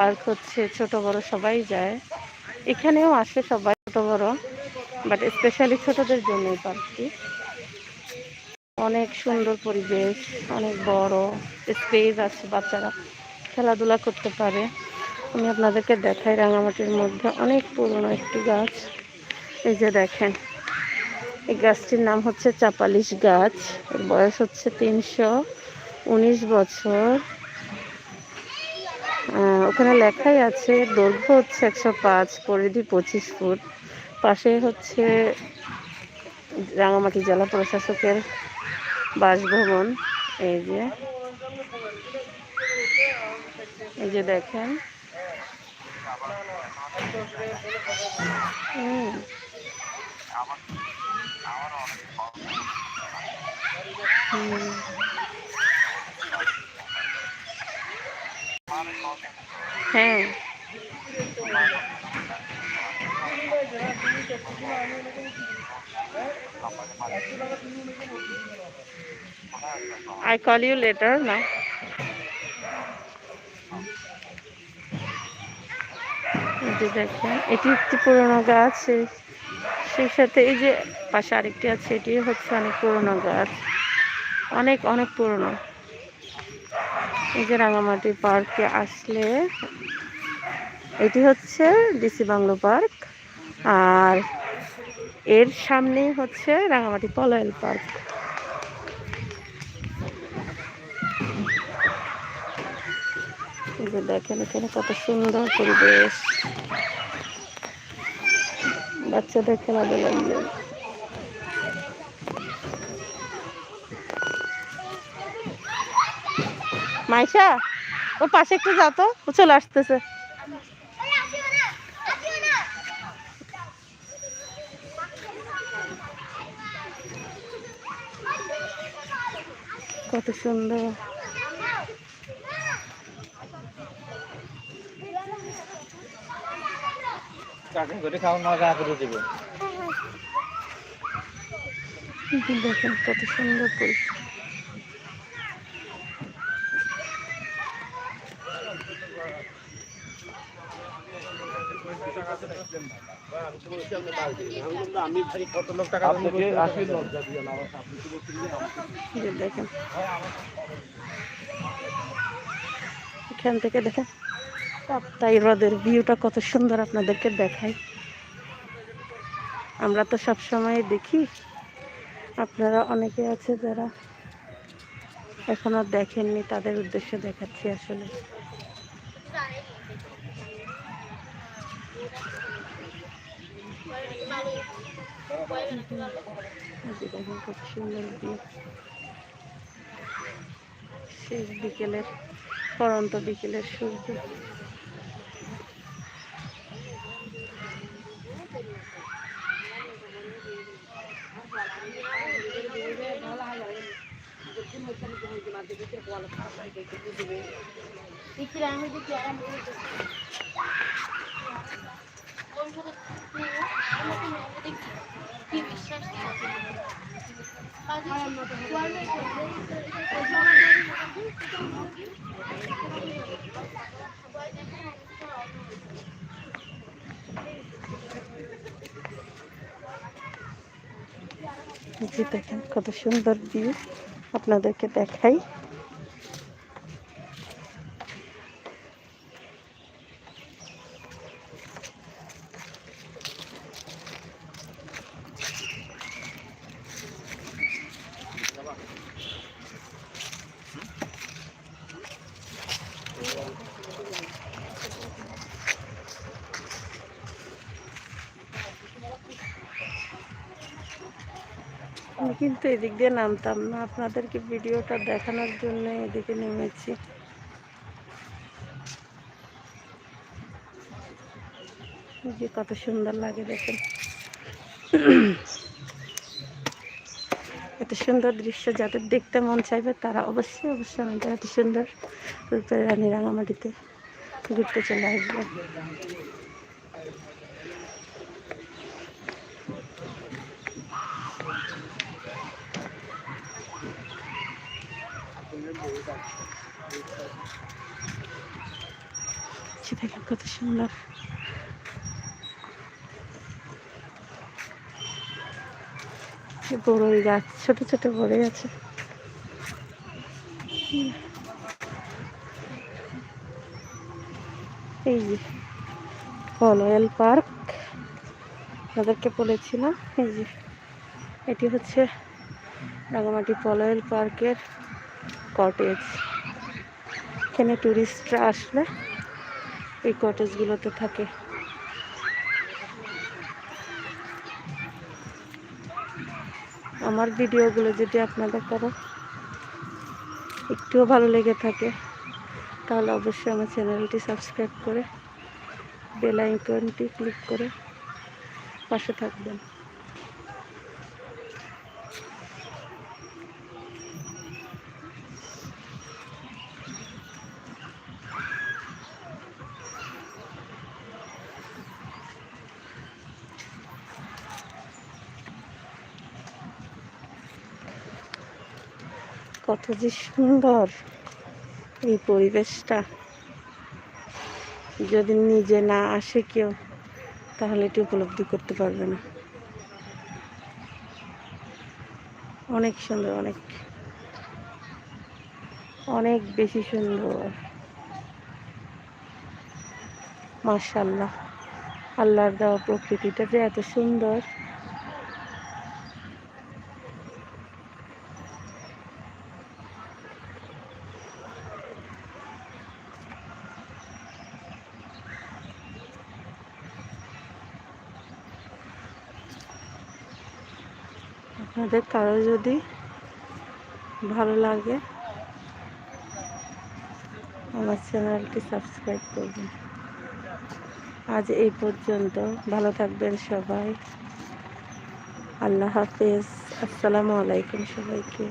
Park হচ্ছে ছোট বড় সবাই যায়। এখানেও আসে সবাই ছোট বড় বাট স্পেশালি ছোটদের জন্য এই পার্কটি। অনেক সুন্দর পরিবেশ, অনেক বড় স্পেস আছে বাচ্চারা খেলাধুলা করতে পারে। আমি আপনাদেরকে দেখাই রাঙামাটির মধ্যে অনেক পুরনো একটি গাছ। এই যে দেখেন, এই গাছটির নাম হচ্ছে চাপালিশ গাছ। বয়স হচ্ছে তিনশো উনিশ বছর। ওখানে লেখাই আছে, দৈর্ঘ্য হচ্ছে একশো পাঁচ, পরিধি পঁচিশ ফুট। পাশে হচ্ছে রাঙামাটি জেলা প্রশাসকের বাসভবন। এই যে। এই যে দেখেন। হুম। হ্যাঁ। I call you later now. যে দেখেন, এটি একটি পুরোনো গাছ সেই সাথে এই যে পাশে আরেকটি আছে, এটি হচ্ছে অনেক পুরোনো গাছ। অনেক অনেক পুরনো। এই যে রাঙামাটি পার্কে আসলে এটি হচ্ছে ডিসি বাংলো পার্ক, আর এর সামনেই হচ্ছে রাঙামাটি পলয়েল পার্ক। যে দেখেন এখানে কত সুন্দর পরিবেশ। বাচ্চাদের খেলাধুলা মাইশা ও পাশে একটু যাও তো ও চলে আসতেছে। কত সুন্দর। কাটিং করে খাওয়া না গা করে দেবে। দেখেন কত সুন্দর পরিবেশ আপনাকে আসি এই যে এখান থেকে দেখেন তাই হ্রদের ভিউটা কত সুন্দর আপনাদেরকে দেখাই আমরা তো সব সময় দেখি, আপনারা অনেকে আছে যারা এখনও দেখেননি, তাদের উদ্দেশ্যে দেখাচ্ছি আসলে এই যে দেখেন কত সুন্দর ভিউ শেষ বিকেলের পরন্ত বিকেলের সূর্য। এই যে দেখেন কত সুন্দর ভিউ আপনাদেরকে দেখাই। আমি কিন্তু এদিক দিয়ে নামতাম না। আপনাদেরকে ভিডিওটা দেখানোর জন্য এদিকে নেমেছি। যে কত সুন্দর লাগে দেখেন। এত সুন্দর দৃশ্য যাদের দেখতে মন চাইবে, তারা অবশ্যই অবশ্যই আমাদের এত সুন্দর রূপের রানী রাঙামাটিতে ঘুরতে চলে আসবে। দেখেন কত সুন্দর। বড়ই গাছ, ছোট ছোট বড়ই আছে এই যে পলয়েল পার্ক। আপনাদেরকে বলেছিলাম, এই যে, এটি হচ্ছে রাঙামাটি পলয়েল পার্কের কটেজ এখানে টুরিস্টরা আসলে এই কটেজগুলোতে থাকে। আমার ভিডিওগুলো যদি আপনাদের কারও একটুও ভালো লেগে থাকে, তাহলে অবশ্যই আমার চ্যানেলটি সাবস্ক্রাইব করে বেল আইকনটি ক্লিক করে পাশে থাকবেন। কত যে সুন্দর এই পরিবেশটা। যদি নিজে না আসে কেউ, তাহলে এটি উপলব্ধি করতে পারবে না। অনেক সুন্দর, অনেক অনেক বেশি সুন্দর। মার্শাল্লাহ আল্লাহর দেওয়া প্রকৃতিটা যে এত সুন্দর। আপনাদের কারও যদি ভালো লাগে, আমার চ্যানেলটি সাবস্ক্রাইব করবেন। আজ এই পর্যন্ত, ভালো থাকবেন সবাই। আল্লাহ হাফেজ। আসসালামু আলাইকুম সবাইকে।